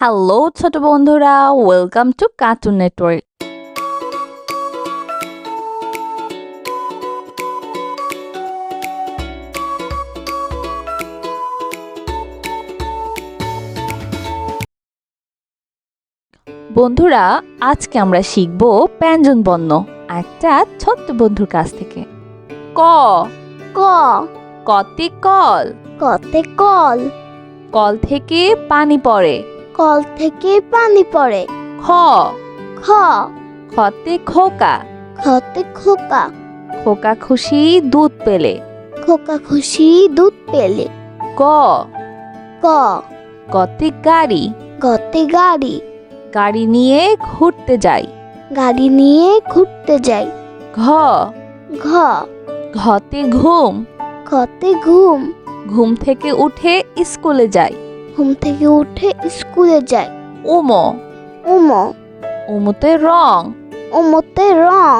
Hello ছোট বন্ধুরা welcome to cartoon network বন্ধুরা আজকে আমরা শিখব ব্যঞ্জন বর্ণ একটা ছোট্ট বন্ধুর কাছ থেকে। ক। ক। কতে কল। কতে কল। কল থেকে পানি পড়ে। কল থেকে পানি পড়ে। খ। খ। খতে খোকা। খতে খোকা। খোকা খুশি দুধ পেলে। খোকা খুশি দুধ পেলে। ক ক। গতে গাড়ি। গতে গাড়ি। গাড়ি নিয়ে ঘুরতে যাই। গাড়ি নিয়ে ঘুরতে যাই। ঘ। ঘ। ঘতে ঘুম। ঘতে ঘুম। ঘুম থেকে উঠে স্কুলে যাই। ঘুম থেকে উঠে স্কুলে যাই উম উম উমতে রং? উমতে রং।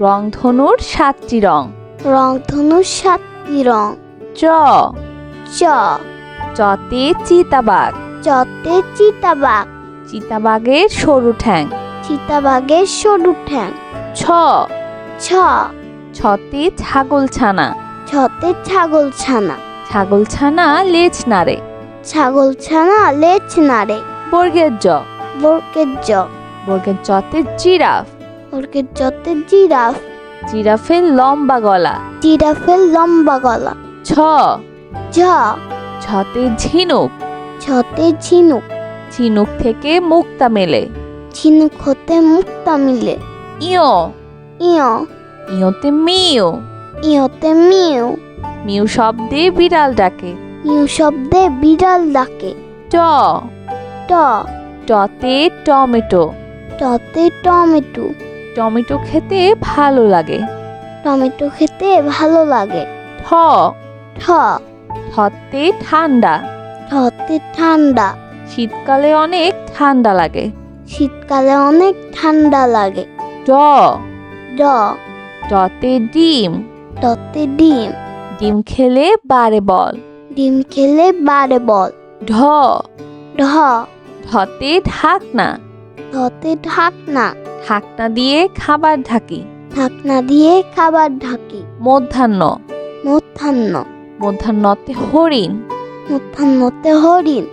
রং ধনুর সাতটি রং। রং ধনুর সাতটি রং। চ। চ। চতে চিতাবাঘ। চতে চিতাবাঘ। চিতাবাঘের সরু ঠ্যাং। চিতাবাঘের সরু ঠ্যাং। ছ। ছ। ছতে ছাগল ছানা ছতে ছাগল ছানা ছাগল ছানা লেজ নাড়ে। ছাগল ছানা লেজ নাড়ে। বর্গের জ। বর্গের জ। বর্গের জতে জিরাফ। বর্গের জতে জিরাফ। জিরাফের লম্বা গলা। জিরাফের লম্বা গলা। ছ ঝ। ছতে ঝিনুক। ছতে ঝিনুক। ঝিনুক থেকে মুক্তা মেলে। ঝিনুক হতে মুক্তা মিলে। ইয়। ইয়। ইয়তে মিউ ইয়তে মিউ মিউ শব্দে বিড়াল ডাকে। মিউ শব্দে বিড়াল ডাকে। ট। ট। টতে টমেটো। টতে টমেটো। টমেটো খেতে ভালো লাগে। টমেটো খেতে ভালো লাগে। ঠ। ঠ। ঠতে ঠান্ডা। ঠতে ঠান্ডা। শীতকালে অনেক ঠান্ডা লাগে। শীতকালে অনেক ঠান্ডা লাগে। ড। ড। ডতে ডিম। টতে ডিম। ডিম খেলে বারে বল। ডিম খেলে বারে বল। ঢ। ঢ। ঢতে ঢাকনা। ঢতে ঢাকনা। ঢাকনা দিয়ে খাবার ঢাকি। ঢাকনা দিয়ে খাবার ঢাকি। মধ্যাহ্ন। মধ্যাহ্ন। মধ্যাহ্নতে হরিণ। মধ্যাহ্নতে হরিণ।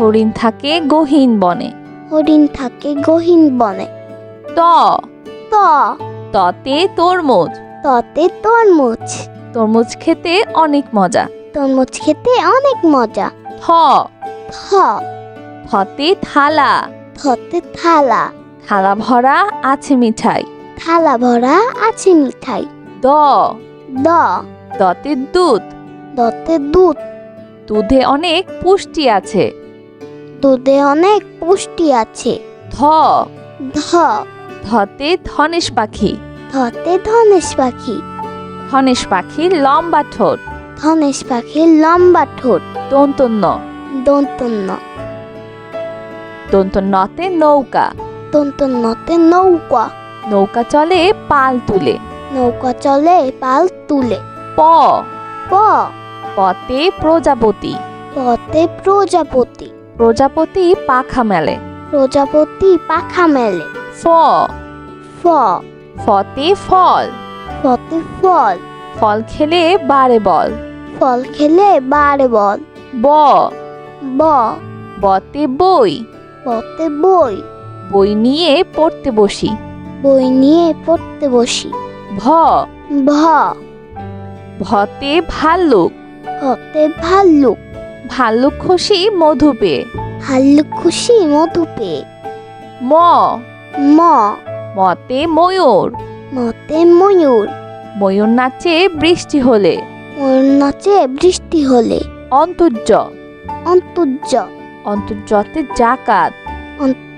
হরিণ থাকে গহীন বনে। হরিণ থাকে গহীন বনে। ত। ত। ততে তরমুজ। ততে তরমুজ। তরমুজ খেতে অনেক মজা। তরমুজ খেতে অনেক মজা। থ থ থতে থালা। থতে থালা। থালা ভরা আছে মিঠাই। থালা ভরা আছে মিঠাই। দ। দ। দতে দুধ। দতে দুধ। দুধে অনেক পুষ্টি আছে। দুধে অনেক পুষ্টি আছে। ধ। ধ। ধতে ধনেশ পাখি। ধতে ধনেশ পাখি। ধনেশ পাখির লম্বা ঠোঁট। ধনেশ পাখির লম্বা ঠোঁট। দন্তন্য। দন্তন্য। দন্তন্যতে নৌকা। দন্তন্যতে নৌকা। নৌকা চলে পাল তুলে। নৌকা চলে পাল তুলে। প। প। পতে প্রজাপতি। পতে প্রজাপতি। প্রজাপতি পাখা মেলে। প্রজাপতি পাখা মেলে। ফ। ফ। ফতে ফল। ফতে ফল। ফল খেলে বারে বল। ফল খেলে বারে বল। ব। ব। বতে বই। বতে বই। বই নিয়ে পড়তে বসি। বই নিয়ে পড়তে বসি। ভ। ভ। ভতে ভাল্লুক। হতে ভাল্লুক। ভাল্লুক খুশি মধু পেয়ে ভাল্লুক খুশি মধু পেয়ে ম। ম। মতে ময়ূর। মতে ময়ূর। ময়ূর নাচে বৃষ্টি হলে। ময়ূর নাচে বৃষ্টি হলে। অন্তর্য। অন্তর্য। অন্তর্যতে জাকাত।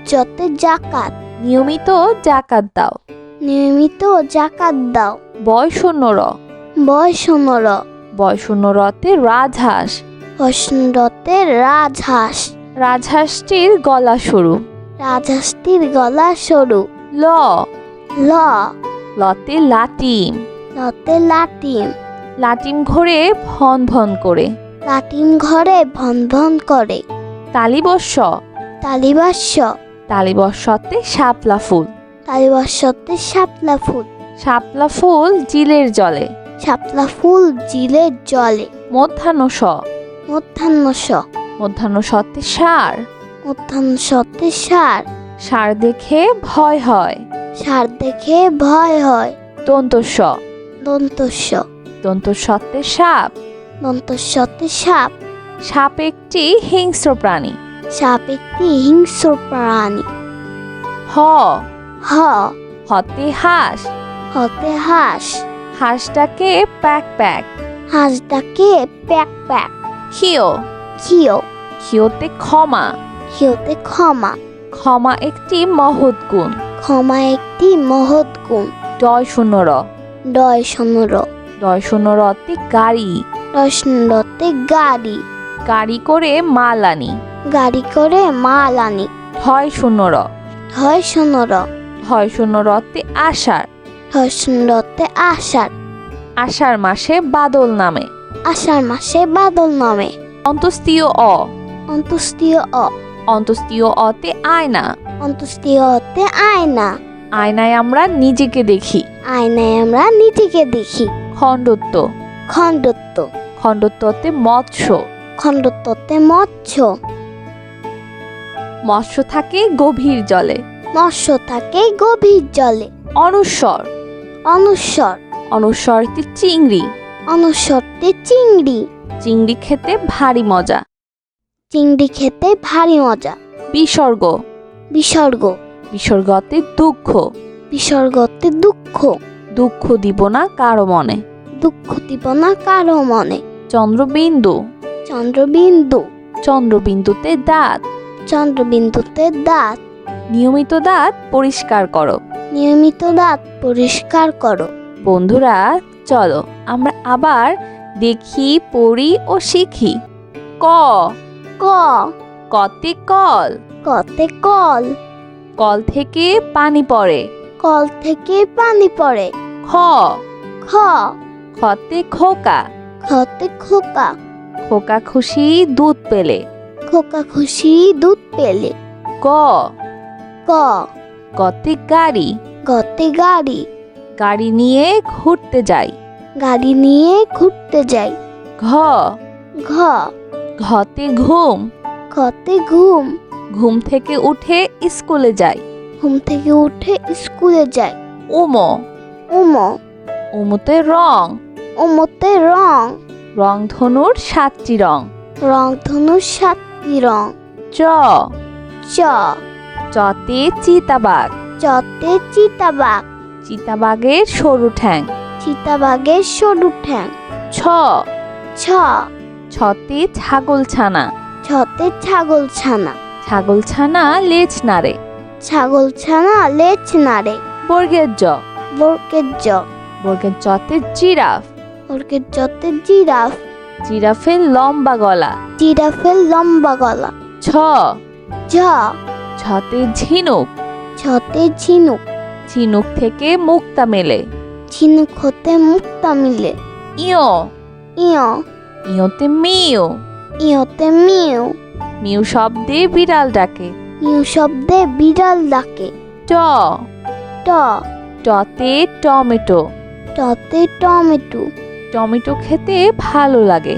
যতে জাকাত। নিয়মিত জাকাত দাও। নিয়মিত জাকাত দাও। বয়সনর বয়শূন্য রতে রাজহাঁস। বসন্ততে রাজহাঁস। রাজহাঁসটির গলা সরু। রাজহাঁসটির গলা সরু। ল। ল। লতে লাটিম। লতে লাটিম। লাটিম ঘরে ভন ভন করে। লাটিম ঘরে ভন ভন করে। তালিবস্য। তালিবাস্য। তালিবর্ষতে শাপলা ফুল। তালিবাস্যতে শাপলা ফুল। শাপলা ফুল জিলের জলে। শাপলা ফুল জিলের জলে। মধ্যাহ্ন স মধ্যাহ্ন স মধ্যাহ্ন সতে সার। মধ্যাহ্ন সতে সার। সার দেখে ভয় হয়। সার দেখে ভয় হয়। দন্তস্ব দন্তস্য। দন্তস্বতে সাপ। দন্তস্যতে সাপ। সাপ একটি হিংস্র প্রাণী। সাপ একটি হিংস্র প্রাণী। হ। হ। হতে হাঁস। হতে হাঁস। হাঁসটাকে প্যাক প্যাক। হাঁসটাকে প্যাক প্যাক। খিও খিও খিওতে ক্ষমা। খিওতে ক্ষমা। ক্ষমা একটি মহৎ গুণ। ক্ষমা একটি মহৎ গুণ। ডয় শূন্য র। ডয় শূন্য রতে গাড়ি। রসনতে গাড়ি। গাড়ি করে মাল আনি গাড়ি করে মাল আনি শূন্য র সমর ঢয় শূন্য রতে আষাঢ়। ধসনতে আষাঢ়। আষাঢ় মাসে বাদল নামে। আষাঢ় মাসে বাদল নামে। অন্তস্তীয় অ। অন্তুষ্টীয় অ। অন্তস্তীয় অতে আয়না। অন্তুষ্টীয় অতে আয়না। আয়নায় আমরা নিজেকে দেখি। আয়নায় আমরা নিজেকে দেখি। খণ্ডত্ব। খণ্ডত্ব। খণ্ডত্বতে মৎস্য। খণ্ডত্বতে মৎস্য। মৎস্য থাকে গভীর জলে। মৎস্য থাকে গভীর জলে। অনুস্বর অনুস্বর অনুস্বরতে চিংড়ি। অনুস্বরতে চিংড়ি। চিংড়ি খেতে ভারী মজা। চিংড়ি খেতে ভারী মজা। বিসর্গ। বিসর্গ। বিসর্গতে দুঃখ। বিসর্গতে দুঃখ। দুঃখ দিব না কারও মনে। দুঃখ দিব না কারও মনে। চন্দ্রবিন্দু। চন্দ্রবিন্দু। চন্দ্রবিন্দুতে দাঁত। চন্দ্রবিন্দুতে দাঁত। নিয়মিত দাঁত পরিষ্কার করো। নিয়মিত দাঁত পরিষ্কার করো। বন্ধুরা চলো আমরা আবার দেখি পড়ি ও শিখি। ক। ক। কতে কল। কতে কল। কল থেকে পানি পড়ে। কল থেকে পানি পড়ে। খ। খ। খতে খোকা। খতে খোকা। খোকা খুশি দুধ পেলে। খোকা খুশি দুধ পেলে। ক। ক। গতে গাড়ি। গতে গাড়ি। গাড়ি নিয়ে ঘুরতে যাই। গাড়ি নিয়ে ঘুরতে যাই। ঘ। ঘ। ঘতে ঘুম। ঘতে ঘুম। ঘুম থেকে উঠে স্কুলে যাই। ঘুম থেকে উঠে স্কুলে যাই। উম। উম। উমতে রং। উমতে রং। রং ধনুর সাতটি রং। রং ধনুর সাতটি রং। চ। চ। চতে চিতাবাঘ। চতে চিতাবাঘ। চিতাবাঘের সরু ঠ্যাং। চিতাবাঘের সরু ঠ্যাং। ছ। ছ। ছতে ছাগল ছানা। ছতে ছাগল ছানা। ছাগল ছানা লেজ নাড়ে। ছাগল ছানা লেজ নাড়ে। বর্গের জ। বর্গের জ। বর্গের জতে জিরাফ। বর্গের জতে জিরাফ। জিরাফের লম্বা গলা। জিরাফের লম্বা গলা। ছ। ঝ। ছতে ঝিনুক। ছতে ঝিনুক। ঝিনুক থেকে মুক্তা মেলে। ঝিনুক হতে মুক্তা মিলে। ইয়। ইয়। ইয়তে মিউ ইয়তে মিউ মিউ শব্দে বিড়াল ডাকে। মিউ শব্দে বিড়াল ডাকে। ট। ট। টতে টমেটো। টতে টমেটো। টমেটো খেতে ভালো লাগে।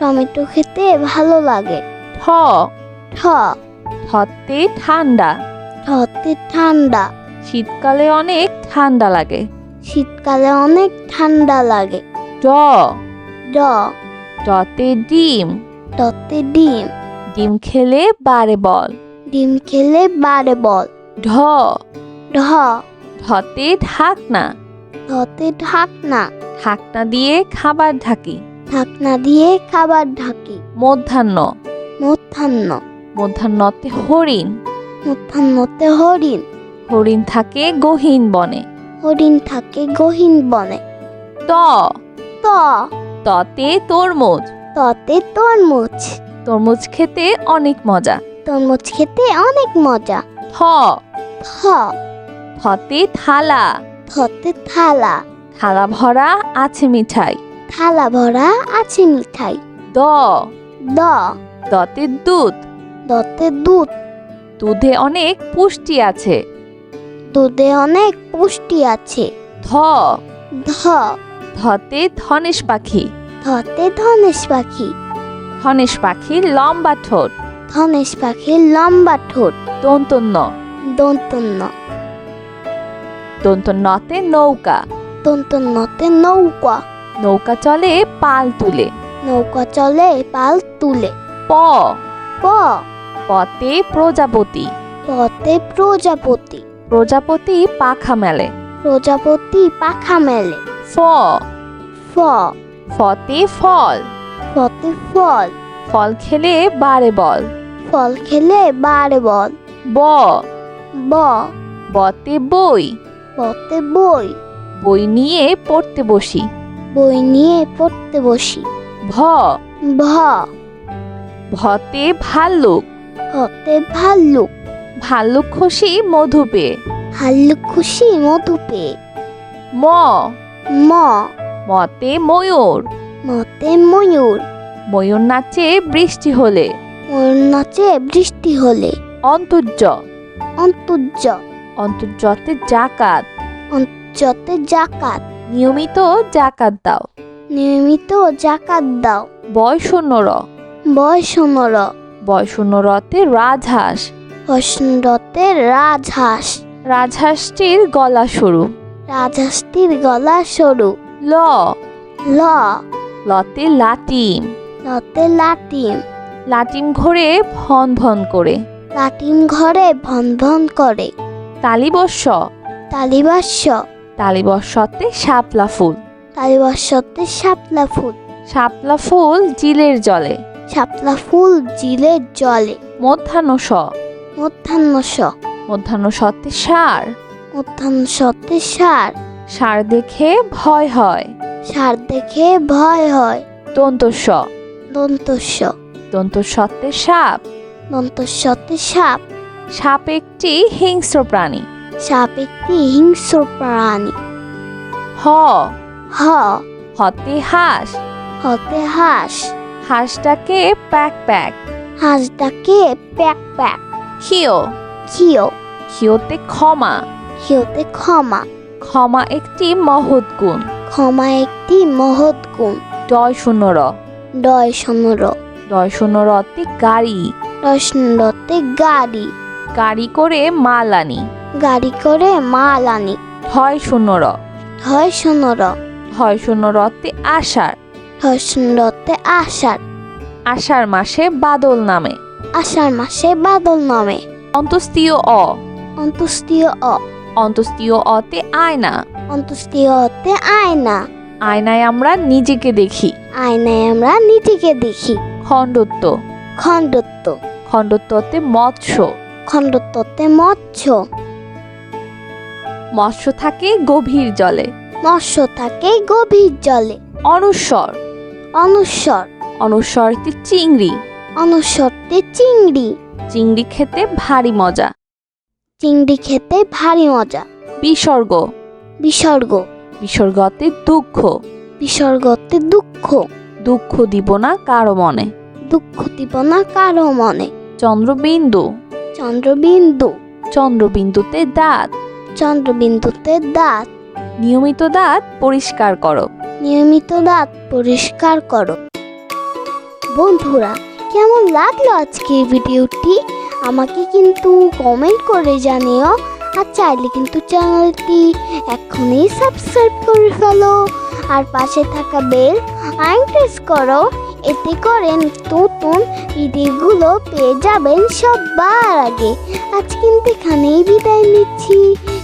টমেটো খেতে ভালো লাগে। ঠ। ঠ। ঠতে ঠান্ডা। ঠতে ঠান্ডা। শীতকালে অনেক ঠান্ডা লাগে। শীতকালে অনেক ঠান্ডা লাগে। ড। ড। ডতে ডিম। টতে ডিম। ডিম খেলে বারে বল। ডিম খেলে বারে বল। ঢ। ঢ। ঢতে ঢাকনা। ঢতে ঢাকনা। ঢাকনা দিয়ে খাবার ঢাকি। ঢাকনা দিয়ে খাবার ঢাকি। মধ্যাহ্ন। মধ্যাহ্ন। মধ্যাহ্নতে হরিণ। মধ্যাহ্নতে হরিণ। হরিণ থাকে গহীন বনে। হরিণ থাকে গহীন বনে। ত। ত। ততে তরমুজ। ততে তরমুজ। তরমুজ খেতে অনেক মজা। তরমুজ খেতে অনেক মজা। থ। থ। থতে থালা। থতে থালা। থালা ভরা আছে মিঠাই। থালা ভরা আছে মিঠাই। দ। দ। দতে দুধ। দতে দুধ। দুধে অনেক পুষ্টি আছে। দুধে অনেক পুষ্টি আছে। ধ। ধ। ধতে ধনেশ পাখি। ধতে ধনেশ পাখি। ধনেশ পাখির লম্বা ঠোঁট। ধনেশ পাখির লম্বা ঠোঁট। দন্তন্য। দন্তন্য। দন্তন্যতে নৌকা। দন্তন্যতে নৌকা। নৌকা চলে পাল তুলে। নৌকা চলে পাল তুলে। প। প। পতে প্রজাপতি। পতে প্রজাপতি। প্রজাপতি পাখা মেলে। প্রজাপতি পাখা মেলে। ফ। ফ। ফতে ফল। ফতে ফল। ফল খেলে বারে বল। ফল খেলে বারে বল। ব। ব। বতে বই। পতে বই। বই নিয়ে পড়তে বসি। বই নিয়ে পড়তে বসি। ভ। ভ। ভতে ভাল্লুক। হতে ভাল্লুক। ভাল্লুক খুশি মধু পেয়ে ভাল্লুক খুশি মধু পেয়ে ম। ম। মতে ময়ূর। মতে ময়ূর। ময়ূর নাচে বৃষ্টি হলে। ময়ূর নাচে বৃষ্টি হলে। অন্তর্য। অন্তর্য। অন্তর্যতে জাকাত। যতে জাকাত নিয়মিত জাকাত দাও। নিয়মিত জাকাত দাও। বয় বয়শূন্য র। বয়সনর বয়শূন্য রতে রাজহাঁস। বসন্ততে রাজহাঁস। রাজহাঁসটির গলা সরু। রাজহাঁসটির গলা সরু। ল। ল। লতে লাটিম। লতে লাটিম। লাটিম ঘরে ভন ভন করে। লাটিম ঘরে ভন ভন করে। তালিবস্য তালিবাস্য তালিবস্যতে শাপলা ফুল। তালিবাস্যতে শাপলা ফুল। শাপলা ফুল জিলের জলে। শাপলা ফুল জিলের জলে। মধ্যাহ্ন স মধ্যাহ্ন স মধ্যাহ্ন সতে সার। মধ্যাহ্ন সতে সার। সার দেখে ভয় হয়। সার দেখে ভয় হয়। দন্তস্ব। দন্তস্য দন্তস্বতে সাপ। দন্তস্যতে সাপ। সাপ একটি হিংস্র প্রাণী। সাপ একটি হিংস্র প্রাণী। হ। হ। হতে হাঁস। হতে হাঁস। হাঁসটাকে প্যাক প্যাক। হাঁসটাকে প্যাক প্যাক। খিও খিও খিওতে ক্ষমা। খিওতে ক্ষমা। ক্ষমা একটি মহৎ গুণ। ক্ষমা একটি মহৎ গুণ। ডয় শূন্য র। ডয় সমর ডয় শূন্য রতে গাড়ি। রসনতে গাড়ি। গাড়ি করে মাল আনি। গাড়ি করে মাল আনি। ঢয় শূন্য র। ধয় সমর ঢয় শূন্য রতে আষাঢ়। ধসনতে আষাঢ়। আষাঢ় মাসে বাদল নামে। আষাঢ় মাসে বাদল নামে। অন্তস্তীয় অ। অন্তুষ্টীয় অ। অন্তস্তীয় অতে আয়না। অন্তুষ্টীয় অতে আয়না। আয়নায় আমরা নিজেকে দেখি। আয়নায় আমরা নিজেকে দেখি। খণ্ডত্ব। খণ্ডত্ব। খণ্ডত্বতে মৎস্য। খণ্ডত্বতে মৎস্য। মৎস্য থাকে গভীর জলে। মৎস্য থাকে গভীর জলে। অনুস্বর অনুস্বর অনুস্বরতে চিংড়ি। অনুস্বরতে চিংড়ি। চিংড়ি খেতে ভারী মজা। চিংড়ি খেতে ভারী মজা। বিসর্গ। বিসর্গ। বিসর্গতে দুঃখ। বিসর্গতে দুঃখ। দুঃখ দিব না কারও মনে। দুঃখ দিব না কারও মনে। চন্দ্রবিন্দু। চন্দ্রবিন্দু। চন্দ্রবিন্দুতে দাঁত। চন্দ্রবিন্দুতে দাঁত। নিয়মিত দাঁত পরিষ্কার করো। নিয়মিত দাঁত পরিষ্কার করো। বন্ধুরা কেমন লাগল আজকের ভিডিওটি? আমাকে কিন্তু কমেন্ট করে জানিও। আর চাইলে কিন্তু চ্যানেলটি এখনই সাবস্ক্রাইব করে ফেলো। আর পাশে থাকা বেল আইন প্রেস করো। এতে করে নতুন ভিডিওগুলো পেয়ে যাবেন সবার আগে। আজ কিন্তু এখানেই বিদায় নিচ্ছি।